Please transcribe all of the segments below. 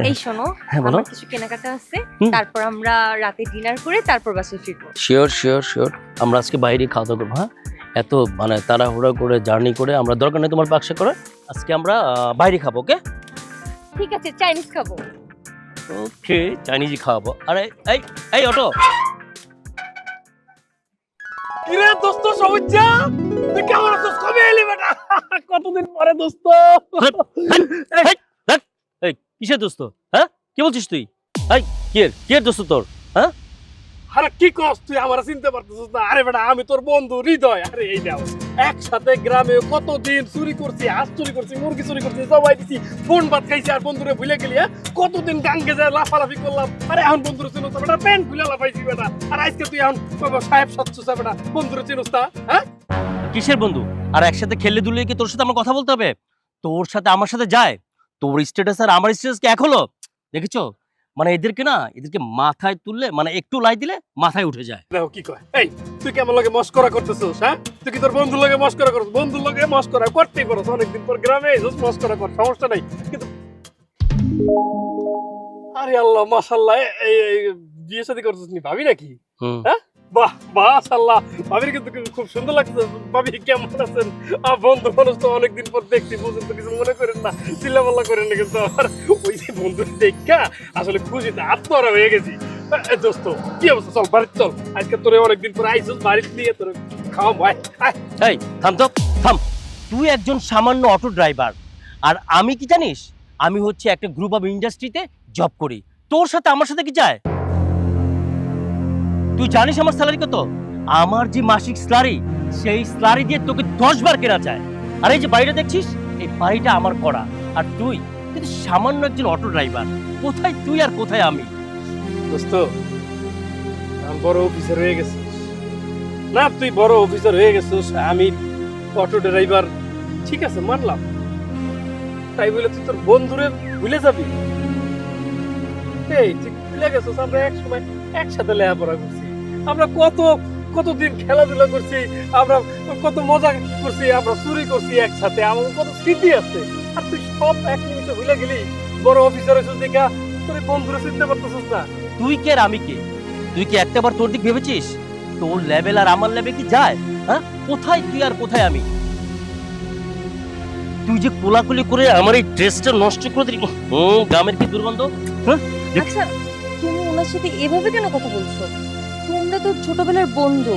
এই শোনো হ্যাঁ, বলো। কিছু কেনাকাটা আছে। তারপর আমরা রাতে ডিনার করে তারপর বাসে ফিরবো। শিওর শিওর শিওর আমরা আজকে বাইরে খাওয়া দাওয়া করব হ্যাঁ? এত মানে তাড়াহুড়া করে জার্নি করে আমরা দরকার নেই তোমার বাক্সে করে আজকে আমরা বাইরে খাব ওকে ঠিক আছে চাইনিজ খাব। ওকে চাইনিজই খাওয়াবো। আরে এই এই অটো। কিরে দোস্ত সবুজা তুই কেমন আছিস? কবে এলি বেটা? কতদিন পরে দোস্ত? এই কিসের দোস্ত? হ্যাঁ? কি বলছিস তুই? এই কে কে দোস্ত তোর? আরে কি কস তুই? আমার চিনতে পারতেছিস না। আরে বেটা আমি তোর বন্ধু হৃদয়। আরে এই নাও একসাথে গ্রামে কতদিন চুরি করছি হাঁস চুরি করছি মুরগি চুরি করছি সবাই দিছি ফোন ভাত খাইছি আর বন্ধুরে ভুলে গেলি হ্যাঁ? কতদিন গাঙ্গে যায় লাফালাফি করলাম। আরে এখন বন্ধুরে চিনোস বেটা প্যান্ট ভুলে লাফাইছি বেটা। আর আজকে তুই এখন সাহেব সচ্ছ বেটা বন্ধুরে চিনোস না হ্যাঁ? কিসের বন্ধু? আর একসাথে খেললে দুলে কি তোর সাথে আমার কথা বলতে হবে? তোর সাথে আমার সাথে যায়? তোর স্ট্যাটাস আর আমার স্ট্যাটাস কি এক হলো? দেখেছ? মানে এদেরকে না এদেরকে মাথায় তুললে মানে একটু লাই দিলে মাথায় উঠে যায়। দেখো কি কয়। এই তুই কেমন লাগে মস্করা করতেছিস হ্যাঁ? তুই কি তোর বন্ধুর লগে মস্করা করছিস বন্ধুর লগে মস্করা করতেই পারো অনেকদিন পর গ্রামে এসেছিস মস্করা কর সমস্যা নাই। কিন্তু আরে আল্লাহ মাশাল্লাহ এই এই বিয়ে শাদী করছিস নি ভাবি নাকি? হুম। কিন্তু খুব সুন্দর অনেকদিন পর দেখছি বুঝেন তো কিছু করেন না। চিল্লাপাল্লা করেন না কিন্তু আমার। ওই যে বন্ধু দেখা, আসলে খুশিতে আত্মহারা গেছি। দোস্ত, কি অবস্থা? চল চল। আজকে তোরে অনেকদিন পর ভাই তুই একজন সামান্য অটো ড্রাইভার। আর আমি কি জানিস? আমি হচ্ছে একটা গ্রুপ অফ ইন্ডাস্ট্রিতে জব করি। তোর সাথে আমার সাথে কি যায়? তুই জানিস আমার স্যালারি কত? আমার যে মাসিক স্যালারি সেই স্যালারি দিয়ে তোকে দশ বার কেনা যায়। আর এই যে বাড়িটা দেখছিস, এই বাড়িটা আমার করা। আর তুই তুই তো সামান্য একজন অটো ড্রাইভার কোথায় তুই আর কোথায় আমি? দোস্ত বড় অফিসার হয়ে গেছিস না, তুই বড় অফিসার হয়ে গেছিস, আমি অটো ড্রাইভার ঠিক আছে, মানলাম। তাই বলে তুই তোর বন্ধুরে ভুলে যাবি? এই, তুই ভুলে গেছিস, আমরা এক সময় একসাথে লেখাপড়া করছি। আমরা কত কতদিন খেলাধুলা করছি আমরা কত মজা করছি আমরা চুরি করছি একসাথে আমার কত স্মৃতি আছে। আর তুই সব এক নিমিষে ভুলে গেলি বড় অফিসার হয়েছিস দেখা তোর বন্ধুরে চিনতে পারতেছিস না। তুই কে আর আমি কে? তুই কি একটাবার তোর দিক ভেবেছিস? তোর লেভেল আর আমার লেভেল কি যায়? হ্যাঁ? কোথায় তুই আর কোথায় আমি? তুই যে কোলাকুলি করে আমার এই ড্রেসটা নষ্ট করে দিলি হুম গ্রামের কি দুর্গন্ধ? হ্যাঁ? আচ্ছা তুমি ওনার সাথে এভাবে কেন কথা বলছো? তোমরা তো ছোটবেলার বন্ধু।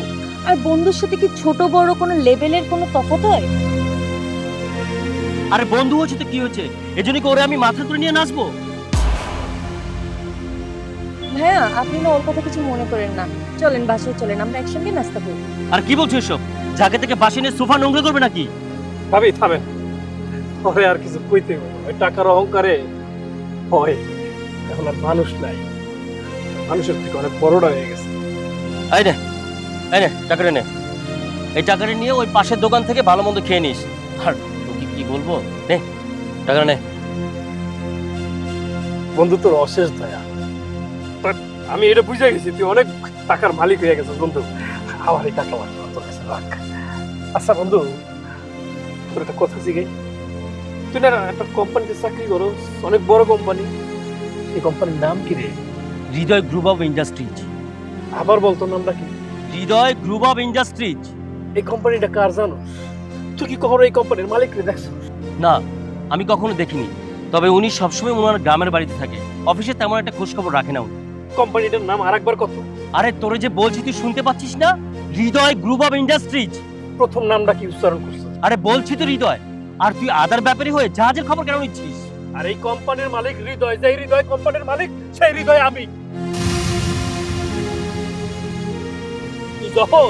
আর বন্ধুর সাথে কি ছোট বড় কোনো লেভেলের কোনো তফাৎ হয়? আরে বন্ধু হয়েছে তো কি হয়েছে? এজন্য কি ওরে আমি মাথা তুলে নিয়ে নাচবো? হ্যাঁ আপনি না ওর কথা কিছু মনে করেন না। চলেন বাসায় চলেন আমরা একসঙ্গে নাস্তা করি। আর কি বলছো এসব? জায়গা থেকে বাসে নিয়ে সোফা নোংরা করবে নাকি? ভাবি থামেন। পরে আর কিছু কইতে। ওই টাকার অহংকারে হয়। এখন আর মানুষ নাই। মানুষের থেকে অনেক বড়টা হয়ে গেছে। এই নে এই নে টাকাটা নে। এই টাকাটা নিয়ে ওই পাশের দোকান থেকে ভালো মন্দ খেয়ে নিস। আর তোকে কি বলব? নে টাকাটা নে। বন্ধু তোর অশেষ দয়া। আমি এটা বুঝে গেছি তুই অনেক টাকার মালিক হয়ে গেছিস বন্ধু। আমার এই টাকা তোর কাছে রাখ। আচ্ছা বন্ধু তোর একটা কথা শিখাই তুই না একটা কোম্পানিতে চাকরি করো অনেক বড় কোম্পানি। সেই কোম্পানির নাম কি রে? Hriday group of industries. আবার বলতো নামটা কি? Hriday group of industries. এই কোম্পানিটা কার জানো? তুই কি কখনো এই কোম্পানির মালিক রে দেখছ? না আমি কখনো দেখিনি। তবে উনি সবসময় ওনার গ্রামের বাড়িতে থাকে। অফিসে তেমন একটা খোঁজ খবর রাখে না উনি। কোম্পানিটার নাম আরেকবার কত? আরে তোরে যে বলছি তুই শুনতে পাচ্ছিস না? Hriday group of industries. প্রথম নামটা কি উচ্চারণ করছ? আরে বলছি তো হৃদয়। আর তুই আদার ব্যাপারে হয়ে জাহাজের খবর কেন নিচ্ছিস? আর এই কোম্পানির মালিক হৃদয় যেই হৃদয় কোম্পানির মালিক সেই হৃদয় আমি। যখন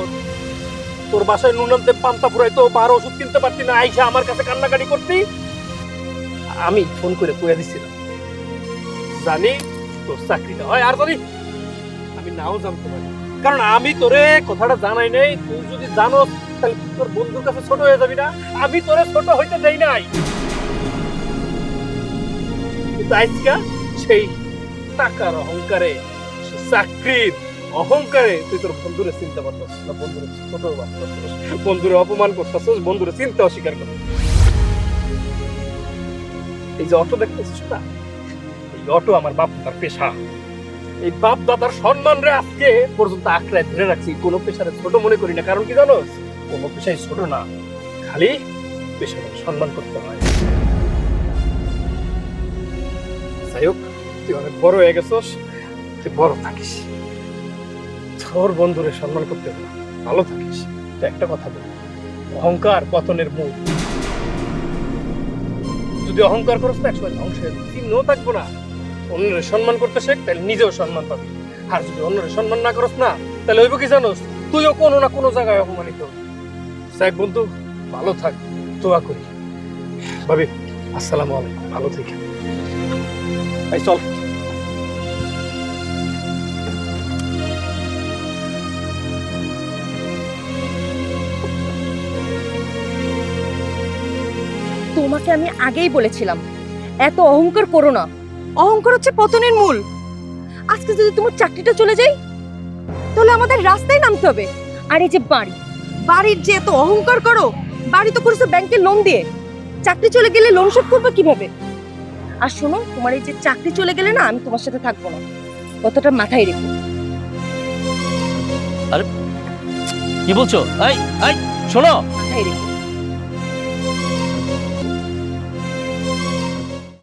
তোর বাসায় নুন আনতে পান্তা ফুরাইতো, বার ওষুধ কিনতে পারতি না, আইসা আমার কাছে কান্নাকাটি করতি? আমি ফোন করে কয়ে দিছিলাম। জানি তোর চাকরিটা হয়, আর জানি আমি নাও জানতে পারি। কারণ আমি তোরে কথাটা জানাই নাই, তুই যদি জানো তাহলে তোর বন্ধুর কাছে ছোট হয়ে যাবি না। আমি তোরে ছোট হইতে দেই নাই। আজকা সেই টাকার অহংকারে চাকরির অহংকারে তুই তোর বন্ধুরে চিনতে পারতাস না, বন্ধুরে ছোট বন্ধুরে অপমান করতেছিস বন্ধুরে চিনতে অস্বীকার করছিস এই যে অটো দেখতেছিস না? এই অটো আমার বাপ দাদার পেশা। এই বাপ দাদার সম্মান রে আজকে পর্যন্ত আঁকড়ায় ধরে রাখছি। কোনো পেশারে ছোট মনে করি না। কারণ কি জানো কোনো পেশাই ছোট না। খালি পেশাকে সম্মান করতে হয়। যাই হোক, তুই অনেক বড় হয়ে গেছস। তুই বড় থাকিস। তোর বন্ধুরে সম্মান করতে হবে। ভালো থাকিস। তো একটা কথা বলি। অহংকার পতনের মূল। যদি অহংকার করস না, একসময় ধ্বংসের চিহ্ন থাকব না। অন্যের সম্মান করতে শেখ, তাহলে নিজেও সম্মান পাবি। আর যদি অন্যের সম্মান না করস না, তাহলে হইব কি জানোস? তুইও কোনো না কোনো জায়গায় অপমানিত। হবি। সাহেব বন্ধু, ভালো থাক, দোয়া করি। ভাবি, আসসালামু আলাইকুম। ভালো থেকে চল। তোমাকে আমি আগেই বলেছিলাম এত অহংকার করো না। অহংকার হচ্ছে পতনের মূল। আজকে যদি তোমার চাকরিটা চলে যায় তাহলে আমাদের রাস্তায় নামতে হবে। আর এই যে বাড়ি বাড়ির যে এত অহংকার করো বাড়ি তো করেছ ব্যাংকে লোন দিয়ে। চাকরি চলে গেলে লোন শোধ করবে কীভাবে? আর শোনো তোমার এই যে চাকরি চলে গেলে না আমি তোমার সাথে থাকব না। কতটা মাথায় রেখো। আরে কি বলছো? এই এই শোনো। মাথায় রেখো।